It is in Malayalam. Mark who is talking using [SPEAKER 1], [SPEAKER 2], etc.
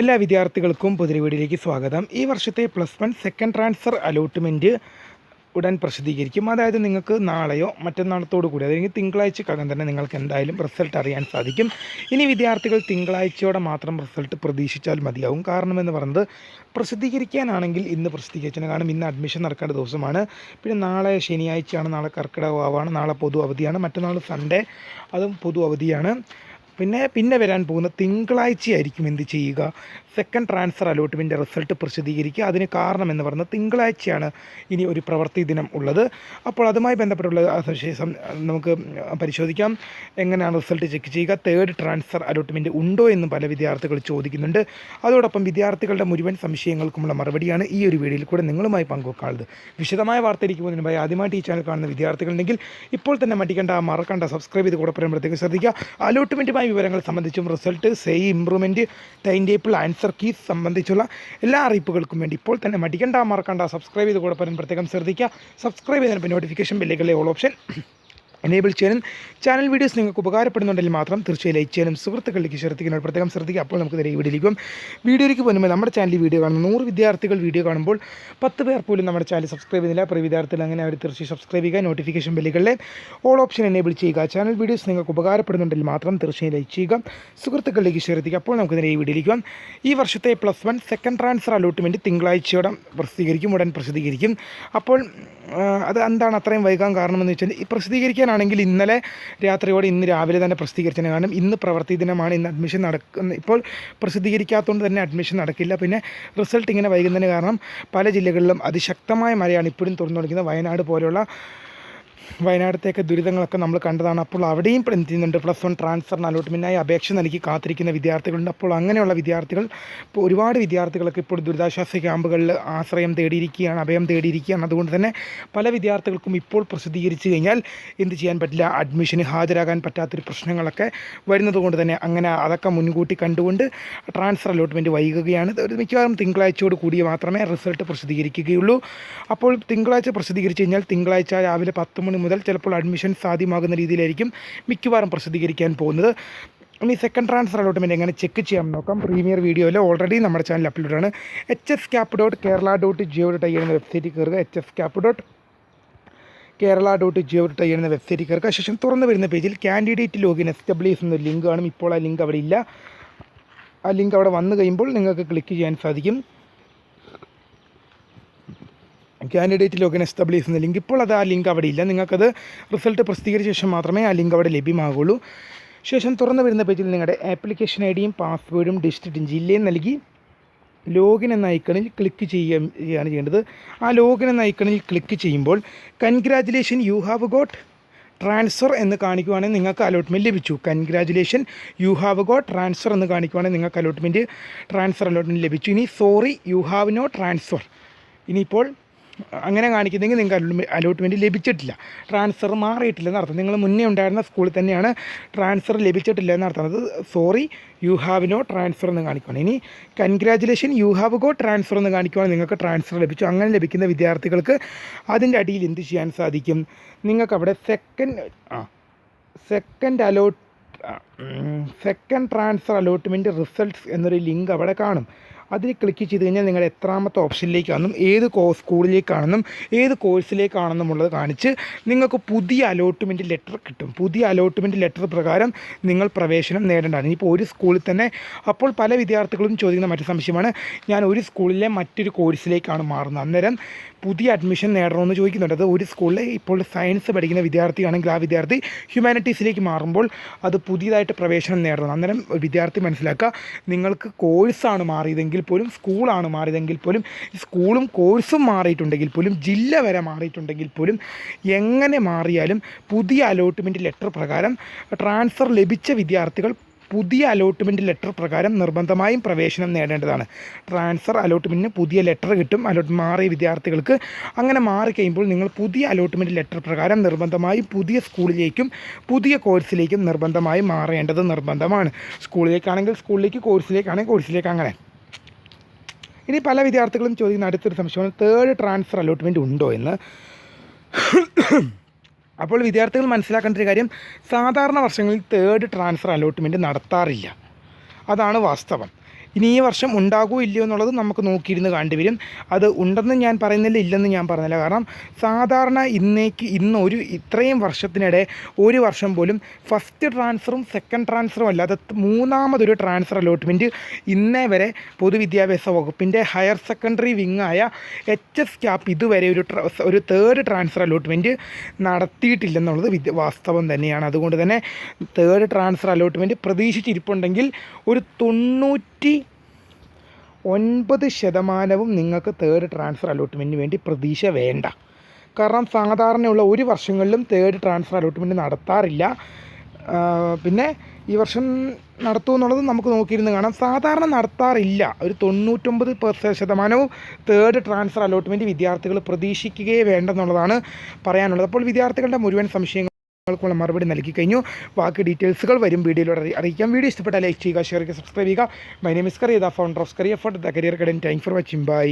[SPEAKER 1] എല്ലാ വിദ്യാർത്ഥികൾക്കും പുതിയ സ്വാഗതം. ഈ വർഷത്തെ plus one second transfer allotment ഉടൻ പ്രസിദ്ധീകരിക്കും. അതായത് നിങ്ങൾക്ക് നാളെയോ മറ്റന്നാളത്തോടു കൂടി അല്ലെങ്കിൽ തിങ്കളാഴ്ചക്കകം തന്നെ നിങ്ങൾക്ക് എന്തായാലും റിസൾട്ട് അറിയാൻ സാധിക്കും. ഇനി വിദ്യാർത്ഥികൾ തിങ്കളാഴ്ചയോടെ മാത്രം റിസൾട്ട് പ്രതീക്ഷിച്ചാൽ മതിയാവും. കാരണം എന്ന് പറയുന്നത് പ്രസിദ്ധീകരിക്കാനാണെങ്കിൽ ഇന്ന് പ്രസിദ്ധീകരിച്ചാൽ കാരണം ഇന്ന് അഡ്മിഷൻ നടക്കേണ്ട ദിവസമാണ്. പിന്നെ നാളെ ശനിയാഴ്ചയാണ് നാളെ കർക്കിടകവാണ് നാളെ പൊതു അവധിയാണ് മറ്റന്നാൾ സൺഡേ അതും പൊതു അവധിയാണ്. പിന്നെ പിന്നെ വരാൻ പോകുന്ന തിങ്കളാഴ്ചയായിരിക്കും എന്ത് ചെയ്യുക. സെക്കൻഡ് ട്രാൻസ്ഫർ അലോട്ട്മെന്റ് റിസൾട്ട് പ്രസിദ്ധീകരിക്കുക. അതിന് കാരണം എന്ന് പറയുന്നത് തിങ്കളാഴ്ചയാണ് ഇനി ഒരു പ്രവൃത്തി ദിനം ഉള്ളത്. അപ്പോൾ അതുമായി ബന്ധപ്പെട്ടുള്ള ശേഷം നമുക്ക് പരിശോധിക്കാം. എങ്ങനെയാണ് റിസൾട്ട് ചെക്ക് ചെയ്യുക? തേർഡ് ട്രാൻസ്ഫർ അലോട്ട്മെന്റ് ഉണ്ടോ എന്നും പല വിദ്യാർത്ഥികൾ ചോദിക്കുന്നുണ്ട്. അതോടൊപ്പം വിദ്യാർത്ഥികളുടെ മുഴുവൻ സംശയങ്ങൾക്കുമുള്ള മറുപടിയാണ് ഈ ഒരു വീഡിയോയിൽ കൂടെ നിങ്ങളുമായി പങ്കുവെക്കാനുള്ളത്. വിശദമായ വാർത്തയിലേക്ക് പോകുന്നതിന് മുമ്പായി ആദ്യമായിട്ട് ഈ ചാനൽ കാണുന്ന വിദ്യാർത്ഥികളുണ്ടെങ്കിൽ ഇപ്പോൾ തന്നെ മടിക്കേണ്ട മറക്കണ്ട സബ്സ്ക്രൈബ് ചെയ്ത് കൂടെ പറയുമ്പോഴത്തേക്ക് ശ്രദ്ധിക്കുക. അലോട്ട്മെന്റുമായി വിവരങ്ങൾ സംബന്ധിച്ചും result say improvement time table answer keys സംബന്ധിച്ചുള്ള എല്ലാ അറിയിപ്പുകൾക്കും വേണ്ടി ഇപ്പോൾ തന്നെ മടിക്കണ്ട മറക്കണ്ട സബ്സ്ക്രൈബ് ചെയ്ത് കൂടെ പറയാൻ പ്രത്യേകം ശ്രദ്ധിക്കുക. സബ്സ്ക്രൈബ് ചെയ്യുന്നതിന് നോട്ടിഫിക്കേഷൻ ബില്ലുകളിലെ ഓൾ ഓപ്ഷൻ എനേബിൾ ചെയ്യാനും ചാനൽ വീഡിയോസ് നിങ്ങൾക്ക് ഉപകാരപ്പെടുന്നുണ്ടെങ്കിൽ മാത്രം തീർച്ചയായും ലൈക്ക് ചെയ്യാനും സുഹൃത്തുക്കളിലേക്ക് ശ്രദ്ധിക്കണം പ്രത്യേകം ശ്രദ്ധിക്കുക. അപ്പോൾ നമുക്ക് നേരെ വീഡിയോയിലേക്കും വീഡിയോയിലേക്ക് പോകുമ്പോൾ നമ്മുടെ ചാനലിൽ വീഡിയോ കാണുന്ന നൂറ് വിദ്യാർത്ഥികൾ വീഡിയോ കാണുമ്പോൾ പത്ത് പേർ പോലും നമ്മുടെ ചാനൽ സബ്സ്ക്രൈബ് ചെയ്യുന്നില്ല. അപ്പോൾ വിദ്യാർത്ഥികൾ അങ്ങനെ അവർ തീർച്ചയായും സബ്സ്ക്രൈബ് ചെയ്യുക നോട്ടിഫിക്കേഷൻ ബെല്ലുകളിലെ ഓൾ ഓപ്ഷൻ എനേബിൾ ചെയ്യുക. ചാനൽ വീഡിയോസ് നിങ്ങൾക്ക് ഉപകാരപ്പെടുന്നുണ്ടെങ്കിൽ മാത്രം തീർച്ചയായും ലൈക്ക് ചെയ്യുക സുഹൃത്തുക്കളിലേക്ക് ശ്രദ്ധിക്കുക അപ്പോൾ നമുക്ക് നേരെ ഈ വീഡിയോയിലേക്ക് പോകാം. ഈ വർഷത്തെ plus one second transfer allotment തിങ്കളാഴ്ചയോടെ പ്രസിദ്ധീകരിക്കും ഉടൻ പ്രസിദ്ധീകരിക്കും. അപ്പോൾ അത് എന്താണ് അത്രയും വൈകാൻ കാരണമെന്ന് വെച്ചാൽ ഈ പ്രസിദ്ധീകരിക്കാനാണെങ്കിൽ ഇന്നലെ രാത്രിയോടെ ഇന്ന് രാവിലെ തന്നെ പ്രസിദ്ധീകരിച്ചതിന് കാരണം ഇന്ന് പ്രവൃത്തി ദിനമാണ് ഇന്ന് അഡ്മിഷൻ നടക്കുന്ന ഇപ്പോൾ പ്രസിദ്ധീകരിക്കാത്തതുകൊണ്ട് തന്നെ അഡ്മിഷൻ നടക്കില്ല. പിന്നെ റിസൾട്ട് ഇങ്ങനെ വൈകുന്നതിന് കാരണം പല ജില്ലകളിലും അതിശക്തമായ മഴയാണ് ഇപ്പോഴും തുറന്നു തുറന്നുകൊടുക്കുന്നത് വയനാട് പോലെയുള്ള വയനാടത്തേക്ക് ദുരിതങ്ങളൊക്കെ നമ്മൾ കണ്ടതാണ്. അപ്പോൾ അവിടെയും എന്ത് പ്ലസ് വൺ ട്രാൻസ്ഫറിന് അലോട്ട്മെന്റിനായി അപേക്ഷ നൽകി കാത്തിരിക്കുന്ന വിദ്യാർത്ഥികളുണ്ട്. അപ്പോൾ അങ്ങനെയുള്ള വിദ്യാർത്ഥികൾ ഇപ്പോൾ ഒരുപാട് വിദ്യാർത്ഥികളൊക്കെ ഇപ്പോൾ ദുരിതാശ്വാസ ക്യാമ്പുകളിൽ ആശ്രയം തേടിയിരിക്കുകയാണ് അഭയം തേടിയിരിക്കുകയാണ്. അതുകൊണ്ട് തന്നെ പല വിദ്യാർത്ഥികൾക്കും ഇപ്പോൾ പ്രസിദ്ധീകരിച്ച് കഴിഞ്ഞാൽ എന്ത് ചെയ്യാൻ പറ്റില്ല? അഡ്മിഷന് ഹാജരാകാൻ പറ്റാത്തൊരു പ്രശ്നങ്ങളൊക്കെ വരുന്നത് കൊണ്ട് തന്നെ അങ്ങനെ അതൊക്കെ മുൻകൂട്ടി കണ്ടുകൊണ്ട് ട്രാൻസ്ഫർ അലോട്ട്മെന്റ് വൈകുകയാണ്. ഒരു മിക്കവാറും തിങ്കളാഴ്ചയോട് കൂടി മാത്രമേ റിസൾട്ട് പ്രസിദ്ധീകരിക്കുകയുള്ളൂ. അപ്പോൾ തിങ്കളാഴ്ച പ്രസിദ്ധീകരിച്ച് കഴിഞ്ഞാൽ തിങ്കളാഴ്ച രാവിലെ പത്ത് മണി മുതൽ ചിലപ്പോൾ അഡ്മിഷൻ സാധ്യമാകുന്ന രീതിയിലായിരിക്കും മിക്കവാറും പ്രസിദ്ധീകരിക്കാൻ പോകുന്നത്. ഇനി സെക്കൻഡ് ട്രാൻസ്ഫർ അലോട്ട്മെന്റ് എങ്ങനെ ചെക്ക് ചെയ്യാൻ നോക്കാം. പ്രീമിയർ വീഡിയോയിൽ ഓൾറെഡി നമ്മുടെ ചാനൽ അപ്ലോഡ് ആണ്. H S cap dot Kerala dot gov dot in എന്ന വെബ്സൈറ്റിൽ കയറുക. H S cap dot Kerala dot gov dot in എന്ന വെബ്സൈറ്റിൽ കയറുക. ശേഷം തുറന്നു വരുന്ന പേജിൽ candidate login S W S എന്നൊരു ലിങ്ക് കാണും ഇപ്പോൾ ആ ലിങ്ക് അവിടെ ഇല്ല. ആ ലിങ്ക് അവിടെ വന്നു കഴിയുമ്പോൾ നിങ്ങൾക്ക് ക്ലിക്ക് ചെയ്യാൻ സാധിക്കും. കാൻഡിഡേറ്റ് ലോഗിൻ എസ്റ്റാബ്ലിഷ് ചെയ്യുന്ന ലിങ്ക് ഇപ്പോൾ അത് ആ ലിങ്ക് അവിടെ ഇല്ല. നിങ്ങൾക്കത് റിസൾട്ട് പ്രസിദ്ധീകരിച്ച ശേഷം മാത്രമേ ആ ലിങ്ക് അവിടെ ലഭ്യമാകുള്ളൂ ശേഷം തുറന്നു വരുന്ന പേജിൽ നിങ്ങളുടെ ആപ്ലിക്കേഷൻ ഐ ഡിയും പാസ്വേഡും ഡിസ്ട്രിക്റ്റും ജില്ലയും നൽകി ലോഗിൻ എന്ന ഐക്കണിൽ ക്ലിക്ക് ചെയ്യുകയാണ് ചെയ്യേണ്ടത്. ആ ലോഗിൻ എന്ന ഐക്കണിൽ ക്ലിക്ക് ചെയ്യുമ്പോൾ congratulation you have got transfer എന്ന് കാണിക്കുവാണെങ്കിൽ നിങ്ങൾക്ക് അലോട്ട്മെന്റ് ലഭിച്ചു. Congratulation you have go transfer എന്ന് കാണിക്കുവാണെങ്കിൽ നിങ്ങൾക്ക് അലോട്ട്മെന്റ് ട്രാൻസ്ഫർ അലോട്ട്മെന്റ് ലഭിച്ചു. ഇനി sorry you have no transfer ഇനിയിപ്പോൾ അങ്ങനെ കാണിക്കുന്നെങ്കിൽ നിങ്ങൾക്ക് അലോട്ട്മെന്റ് ലഭിച്ചിട്ടില്ല. ട്രാൻസ്ഫർ മാറിയിട്ടില്ല എന്നർത്ഥം. നിങ്ങൾ മുന്നേ ഉണ്ടായിരുന്ന സ്കൂളിൽ തന്നെയാണ് ട്രാൻസ്ഫർ ലഭിച്ചിട്ടില്ല എന്നർത്ഥം. അത് sorry you have no transfer എന്ന് കാണിക്കണം ഇനി congratulation you have go transfer എന്ന് കാണിക്കുവാണ് നിങ്ങൾക്ക് ട്രാൻസ്ഫർ ലഭിച്ചു. അങ്ങനെ ലഭിക്കുന്ന വിദ്യാർത്ഥികൾക്ക് അതിന്റെ അടിയിൽ എന്ത് ചെയ്യാൻ സാധിക്കും? നിങ്ങൾക്ക് അവിടെ സെക്കൻഡ് ആ second allot second transfer allotment results എന്നൊരു ലിങ്ക് അവിടെ കാണും. അതിൽ ക്ലിക്ക് ചെയ്ത് കഴിഞ്ഞാൽ നിങ്ങൾ എത്രാമത്തെ ഓപ്ഷനിലേക്കാണെന്നും ഏത് കോ സ്കൂളിലേക്കാണെന്നും ഏത് കോഴ്സിലേക്കാണെന്നും ഉള്ളത് കാണിച്ച് നിങ്ങൾക്ക് പുതിയ അലോട്ട്മെന്റ് ലെറ്റർ കിട്ടും. പുതിയ അലോട്ട്മെന്റ് ലെറ്റർ പ്രകാരം നിങ്ങൾ പ്രവേശനം നേടേണ്ടതാണ്. ഇനിയിപ്പോൾ ഒരു സ്കൂളിൽ തന്നെ അപ്പോൾ പല വിദ്യാർത്ഥികളും ചോദിക്കുന്ന മറ്റു സംശയമാണ്. ഞാൻ ഒരു സ്കൂളിലെ മറ്റൊരു കോഴ്സിലേക്കാണ് മാറുന്നത്. അന്നേരം പുതിയ അഡ്മിഷൻ നേടണമെന്ന് ചോദിക്കുന്നുണ്ട്. അത് ഒരു സ്കൂളിൽ ഇപ്പോൾ സയൻസ് പഠിക്കുന്ന വിദ്യാർത്ഥിയാണെങ്കിൽ ആ വിദ്യാർത്ഥി ഹ്യൂമാനിറ്റീസിലേക്ക് മാറുമ്പോൾ അത് പുതിയതായിട്ട് പ്രവേശനം നേടണം. അന്നേരം വിദ്യാർത്ഥി മനസ്സിലാക്കുക നിങ്ങൾക്ക് കോഴ്സാണ് മാറിയതെങ്കിൽ പോലും സ്കൂളാണ് മാറിയതെങ്കിൽ പോലും സ്കൂളും കോഴ്സും മാറിയിട്ടുണ്ടെങ്കിൽ പോലും ജില്ല വരെ മാറിയിട്ടുണ്ടെങ്കിൽ പോലും എങ്ങനെ മാറിയാലും പുതിയ അലോട്ട്മെന്റ് ലെറ്റർ പ്രകാരം ട്രാൻസ്ഫർ ലഭിച്ച വിദ്യാർത്ഥികൾ പുതിയ അലോട്ട്മെന്റ് ലെറ്റർ പ്രകാരം നിർബന്ധമായും പ്രവേശനം നേടേണ്ടതാണ്. ട്രാൻസ്ഫർ അലോട്ട്മെന്റിന് പുതിയ ലെറ്റർ കിട്ടും. അലോട്ട് മാറിയ വിദ്യാർത്ഥികൾക്ക് അങ്ങനെ മാറിക്കഴിയുമ്പോൾ നിങ്ങൾ പുതിയ അലോട്ട്മെന്റ് ലെറ്റർ പ്രകാരം നിർബന്ധമായും പുതിയ സ്കൂളിലേക്കും പുതിയ കോഴ്സിലേക്കും നിർബന്ധമായും മാറേണ്ടത് നിർബന്ധമാണ്. സ്കൂളിലേക്കാണെങ്കിൽ സ്കൂളിലേക്ക് കോഴ്സിലേക്കാണെങ്കിൽ കോഴ്സിലേക്ക് അങ്ങനെ. ഇനി പല വിദ്യാർത്ഥികളും ചോദിക്കുന്ന അടുത്തൊരു സംശയമാണ് തേർഡ് ട്രാൻസ്ഫർ അലോട്ട്മെന്റ് ഉണ്ടോ എന്ന്. അപ്പോൾ വിദ്യാർത്ഥികൾ മനസ്സിലാക്കേണ്ട ഒരു കാര്യം സാധാരണ വർഷങ്ങളിൽ തേർഡ് ട്രാൻസ്ഫർ അലോട്ട്മെന്റ് നടത്താറില്ല. അതാണ് വാസ്തവം. ഇനി ഈ വർഷം ഉണ്ടാകുമോ ഇല്ലയോ എന്നുള്ളത് നമുക്ക് നോക്കിയിരുന്ന് കണ്ടുവരും. അത് ഉണ്ടെന്ന് ഞാൻ പറയുന്നില്ല ഇല്ലെന്ന് ഞാൻ പറഞ്ഞില്ല. കാരണം സാധാരണ ഇന്നേക്ക് ഇന്ന് ഒരു ഇത്രയും വർഷത്തിനിടെ ഒരു വർഷം പോലും ഫസ്റ്റ് ട്രാൻസ്ഫറും സെക്കൻഡ് ട്രാൻസ്ഫറും അല്ലാതെ മൂന്നാമതൊരു ട്രാൻസ്ഫർ അലോട്ട്മെന്റ് ഇന്നേ വരെ പൊതുവിദ്യാഭ്യാസ വകുപ്പിന്റെ ഹയർ സെക്കൻഡറി വിങ്ങായ എച്ച് എസ് ക്യാപ്പ് ഇതുവരെ ഒരു ഒരു തേർഡ് ട്രാൻസ്ഫർ അലോട്ട്മെന്റ് നടത്തിയിട്ടില്ലെന്നുള്ളത് വിദ്യ വാസ്തവം തന്നെയാണ്. അതുകൊണ്ട് തന്നെ തേർഡ് ട്രാൻസ്ഫർ അലോട്ട്മെന്റ് പ്രതീക്ഷിച്ചിരിപ്പുണ്ടെങ്കിൽ ഒരു തൊണ്ണൂറ്റി ഒൻപത് ശതമാനവും നിങ്ങൾക്ക് തേർഡ് ട്രാൻസ്ഫർ അലോട്ട്മെന്റിന് വേണ്ടി പ്രതീക്ഷ വേണ്ട. കാരണം സാധാരണയുള്ള ഒരു വർഷങ്ങളിലും തേർഡ് ട്രാൻസ്ഫർ അലോട്ട്മെന്റ് നടത്താറില്ല. പിന്നെ ഈ വർഷം നടത്തുമെന്നുള്ളത് നമുക്ക് നോക്കിയിരുന്ന് കാണാം. സാധാരണ നടത്താറില്ല. ഒരു തൊണ്ണൂറ്റൊമ്പത് പെർസെ ശതമാനവും തേർഡ് ട്രാൻസ്ഫർ അലോട്ട്മെന്റ് വിദ്യാർത്ഥികൾ പ്രതീക്ഷിക്കുകയേ വേണ്ടെന്നുള്ളതാണ് പറയാനുള്ളത്. അപ്പോൾ വിദ്യാർത്ഥികളുടെ മുഴുവൻ സംശയങ്ങൾക്കുള്ള മറുപടി നൽകി കഴിഞ്ഞു. ബാക്കി ഡീറ്റെയിൽസുകൾ വരും വീഡിയോയിലൂടെ അറി- അറിയിക്കാം. വീഡിയോ ഇഷ്ടപ്പെട്ടാൽ ലൈക്ക് ചെയ്യുക ഷെയർ ചെയ്യുക സബ്സ്ക്രൈബ് ചെയ്യുക. My name is Kariya the founder of Kariya for the career കടൻ thank for watching by